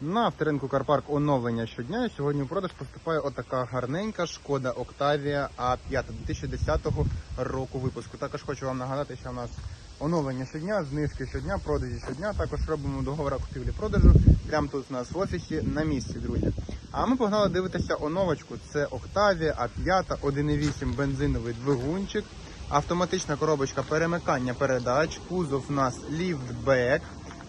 На авторинку Карпарк оновлення щодня. І Сьогодні в продаж поступає отака гарненька шкода Octavia A5 2010 року випуску. Також хочу вам нагадати, що у нас оновлення щодня, знижки щодня, продажі щодня. Також робимо договори купівлі-продажу прямо тут у нас в офісі на місці, друзі. А ми погнали дивитися оновочку. Це Octavia A5 1.8 бензиновий двигунчик. Автоматична коробочка перемикання передач, кузов у нас ліфтбек,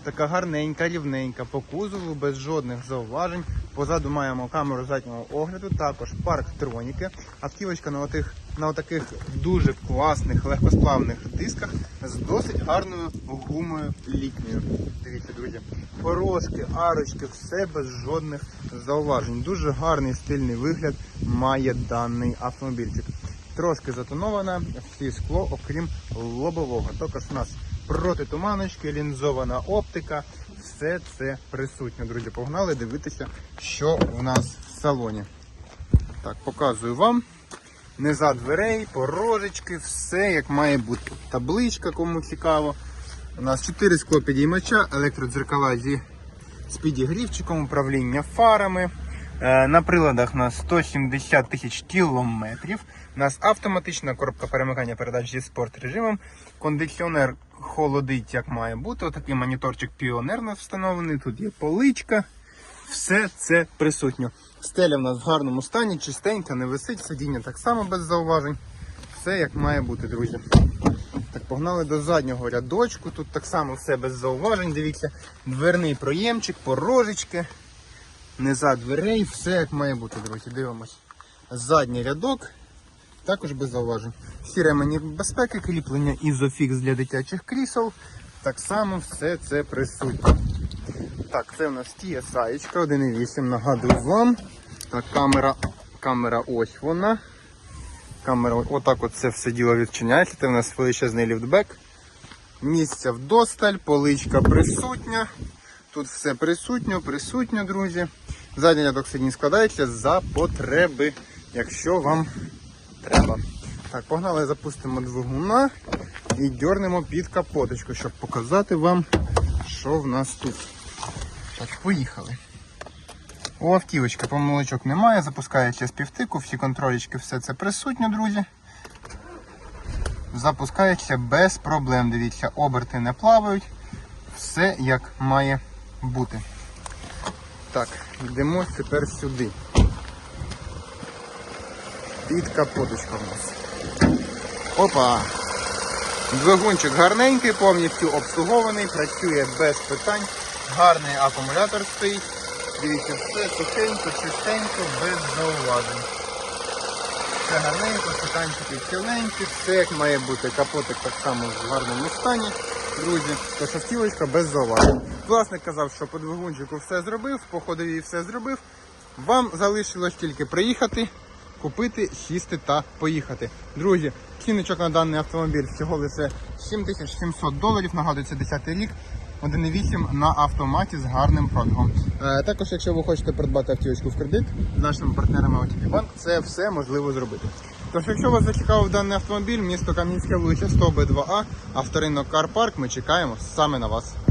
така гарненька, рівненька по кузову, без жодних зауважень. Позаду маємо камеру заднього огляду, також парктроніки. Автівочка на отих на отаких дуже класних легкосплавних дисках з досить гарною гумою літньою. Дивіться, друзі. Порошки, арочки, все без жодних зауважень. Дуже гарний стильний вигляд має даний автомобільчик. Трошки затонована, всі скло, окрім лобового. Також у нас протитуманочки, лінзована оптика. Все це присутнє, друзі. Погнали дивитися, що в нас в салоні. Так, показую вам. Низа дверей, порожечки, все як має бути. Табличка, кому цікаво. У нас 4 скло підіймача, електродзеркала зі з підігрівчиком, управління фарами. Е, На приладах у нас 170 тисяч кілометрів. У нас автоматична коробка перемикання передач зі спорт режимом. Кондиціонер холодить, як має бути. Отакий моніторчик у нас встановлений. Тут є поличка. Все це присутньо. Стеля в нас в гарному стані, чистенька, не висить, сидіння так само без зауважень. Все як має бути, друзі. Так, погнали до заднього рядочку. Тут так само все без зауважень. Дивіться, дверний проємчик, порожечки, низа дверей, все як має бути, друзі. Дивимось. Задній рядок, також без зауважень. Всі ремені безпеки, кріплення ізофікс для дитячих крісел. Так само все це присутнє. Так, це у нас TSI 1.8, нагадую вам. Так, камера, камера ось вона. Камера, отак от це все діло відчиняється. Це у нас величезний ліфтбек. Місця вдосталь, поличка присутня. Тут все присутньо, присутньо, друзі. Задній рядок сидінь складається за потреби, якщо вам треба. Так, погнали, запустимо двигуна і дьорнемо під капоточку, щоб показати вам, що в нас тут. Так, поїхали. У автівочки помилочок немає, запускається з півтику, всі контролічки, все це присутньо, друзі. Запускається без проблем. Дивіться, оберти не плавають. Все як має бути. Так, йдемо тепер сюди. Під капоточка в нас. Опа! Двигунчик гарненький, повністю обслугований, працює без питань. Гарний акумулятор стоїть. Дивіться, все сухенько, чистенько, без зауважень. Все гарненько, стаканчики ціленькі, все як має бути. Капотик так само в гарному стані. Друзі, тож автівочка без зауважень. Власник казав, що по двигунчику все зробив, по ходовій все зробив. Вам залишилось тільки приїхати, купити, сісти та поїхати. Друзі, ціночок на даний автомобіль всього лише 7700 доларів. Нагадую, це 10 рік. 1.8 на автоматі з гарним пробігом. Е, також, якщо ви хочете придбати автівочку в кредит з нашими партнерами OTP Bank, це все можливо зробити. Тож, якщо вас зацікавив даний автомобіль, місто Кам'янське, вулиця 100 Б2А, авторинок Карпарк, ми чекаємо саме на вас.